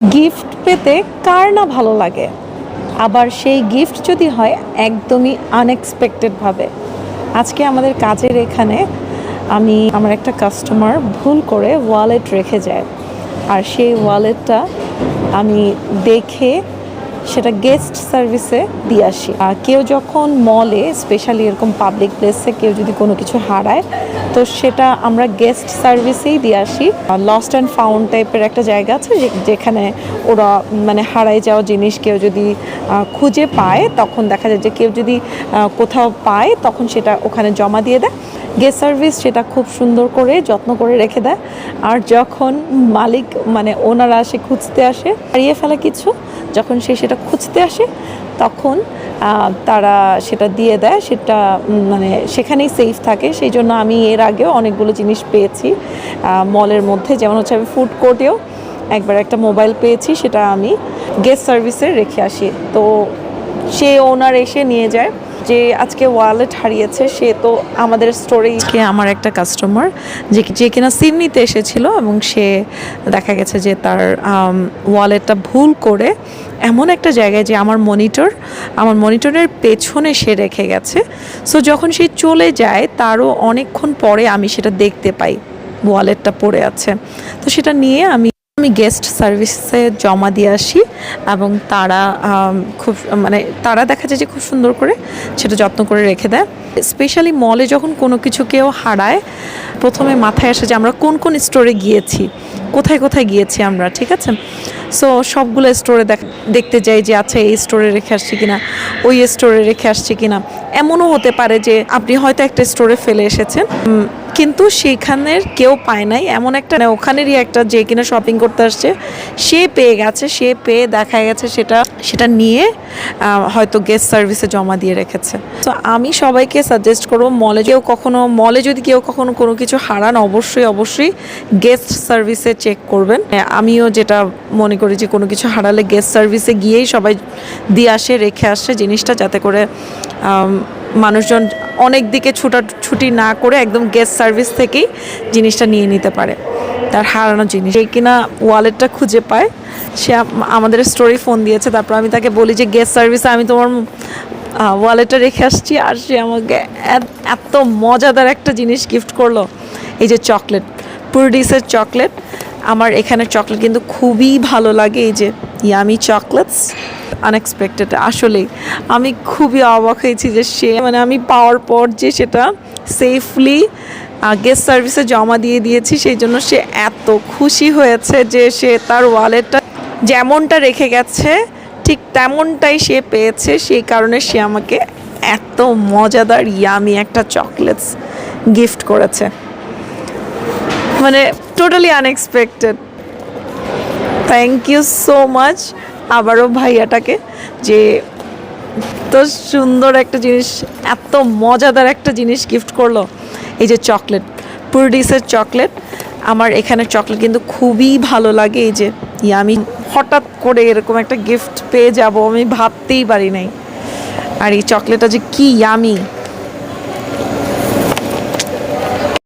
Gift পেতে কার না ভালো লাগে? আবার সেই গিফট যদি হয় একদমই আনএক্সপেক্টেডভাবে আজকে আমাদের কাজের এখানে আমি আমার একটা কাস্টমার ভুল করে ওয়ালেট রেখে যায়। আর সেই ওয়ালেটটা আমি দেখে সেটা গেস্ট সার্ভিসে দিয়ে আসি। আর কেউ যখন মলে স্পেশালি এরকম পাবলিক প্লেসে কেউ যদি কোনো কিছু হারায়, তো সেটা আমরা গেস্ট সার্ভিসেই দিয়ে আসি। লস্ট অ্যান্ড ফাউন্ড টাইপের একটা জায়গা আছে যেখানে ওরা মানে হারাই যাওয়া জিনিস কেউ যদি খুঁজে পায়, তখন দেখা যায় যে কেউ যদি কোথাও পায়, তখন সেটা ওখানে জমা দিয়ে দেয়। গেস্ট সার্ভিস সেটা খুব সুন্দর করে, যত্ন করে রেখে দেয়। আর যখন মালিক মানে ওনারা আসে, খুঁজতে আসে, হারিয়ে ফেলা কিছু যখন সে সেটা খুঁজতে আসে, তখন তারা সেটা দিয়ে দেয়, সেটা মানে সেখানেই সেফ থাকে। সেই জন্য আমি এর আগেও অনেকগুলো জিনিস পেয়েছি মলের মধ্যে। যেমন হচ্ছে আমি ফুড কোর্টেও একবার একটা মোবাইল পেয়েছি, সেটা আমি গেস্ট সার্ভিসে রেখে আসি। তো সে ওনার এসে নিয়ে যায়। যে আজকে ওয়ালেট হারিয়েছে, সে তো আমাদের স্টোরেই কে আমার একটা কাস্টমার যে যে কিনা সিম নিতে এসেছিল এবং সে দেখা গেছে যে তার ওয়ালেটটা ভুল করে এমন একটা জায়গায় যে আমার মনিটর আমার মনিটরের পেছনে সে রেখে গেছে। সো যখন সে চলে যায়, তারও অনেকক্ষণ পরে আমি সেটা দেখতে পাই ওয়ালেটটা পড়ে আছে। তো সেটা নিয়ে আমি আমি গেস্ট সার্ভিসে জমা দিয়ে আসি এবং তারা খুব মানে তারা দেখা যায় যে খুব সুন্দর করে সেটা যত্ন করে রেখে দেয়। স্পেশালি মলে যখন কোনো কিছু কেউ হারায়, প্রথমে মাথায় আসে যে আমরা কোন কোন স্টোরে গিয়েছি, কোথায় কোথায় গিয়েছি আমরা, ঠিক আছে? সো সবগুলো স্টোরে দেখতে যাই যে আচ্ছা এই স্টোরে রেখে আসছি কিনা, ওই স্টোরে রেখে আসছি কিনা। এমনও হতে পারে যে আপনি হয়তো একটা স্টোরে ফেলে এসেছেন। কিন্তু সেখানের কেউ পায় নাই। এমন একটা মানে ওখানেরই একটা যে কিনা শপিং করতে আসছে, সে পেয়ে গেছে, সে পেয়ে দেখা গেছে সেটা সেটা নিয়ে হয়তো গেস্ট সার্ভিসে জমা দিয়ে রেখেছে। তো আমি সবাইকে সাজেস্ট করব মলে কেউ কখনো মলে যদি কেউ কখনো কোনো কিছু হারান, অবশ্যই অবশ্যই গেস্ট সার্ভিসে চেক করবেন। আমিও যেটা মনে করি যে কোনো কিছু হারালে গেস্ট সার্ভিসে গিয়েই সবাই দিয়ে আসে, রেখে আসে জিনিসটা যাতে করে মানুষজন অনেক দিকে ছুটা ছুটি না করে একদম গেস্ট সার্ভিস থেকেই জিনিসটা নিয়ে নিতে পারে, তার হারানো জিনিস। সেই কিনা ওয়ালেটটা খুঁজে পায়, সে আমাদের স্টোরি ফোন দিয়েছে, তারপর আমি তাকে বলি যে গেস্ট সার্ভিসে আমি তোমার ওয়ালেটটা রেখে আসছি। আর সে আমাকে এত মজাদার একটা জিনিস গিফট করল, এই যে চকলেট পুরডিসের চকলেট আমার এখানে চকলেট কিন্তু খুবই ভালো লাগে, এই যে ইয়ামি চকলেটস আনএক্সপেক্টেড আসলেই আমি খুবই অবাক হয়েছি যে সে মানে আমি পাওয়ার পর যে সেটা সেফলি গেস্ট সার্ভিসে জমা দিয়ে দিয়েছি, সেই জন্য সে এত খুশি হয়েছে যে সে তার ওয়ালেটটা যেমনটা রেখে গেছে, ঠিক তেমনটাই সে পেয়েছে, সেই কারণে সে আমাকে এত মজাদার ইয়ামি একটা চকলেটস গিফট করেছে। মানে totally unexpected thank you so much আবারও ভাইয়াটাকে যে তো সুন্দর একটা জিনিস, এত মজাদার একটা জিনিস গিফট করল। এই যে চকলেট পুরডিসের চকলেট আমার এখানে চকলেট কিন্তু খুবই ভালো লাগে। এই যে আমি হঠাৎ করে এরকম একটা গিফট পেয়ে যাব আমি ভাবতেই পারি নাই। আর এই চকলেটটা যে কি ইয়ামি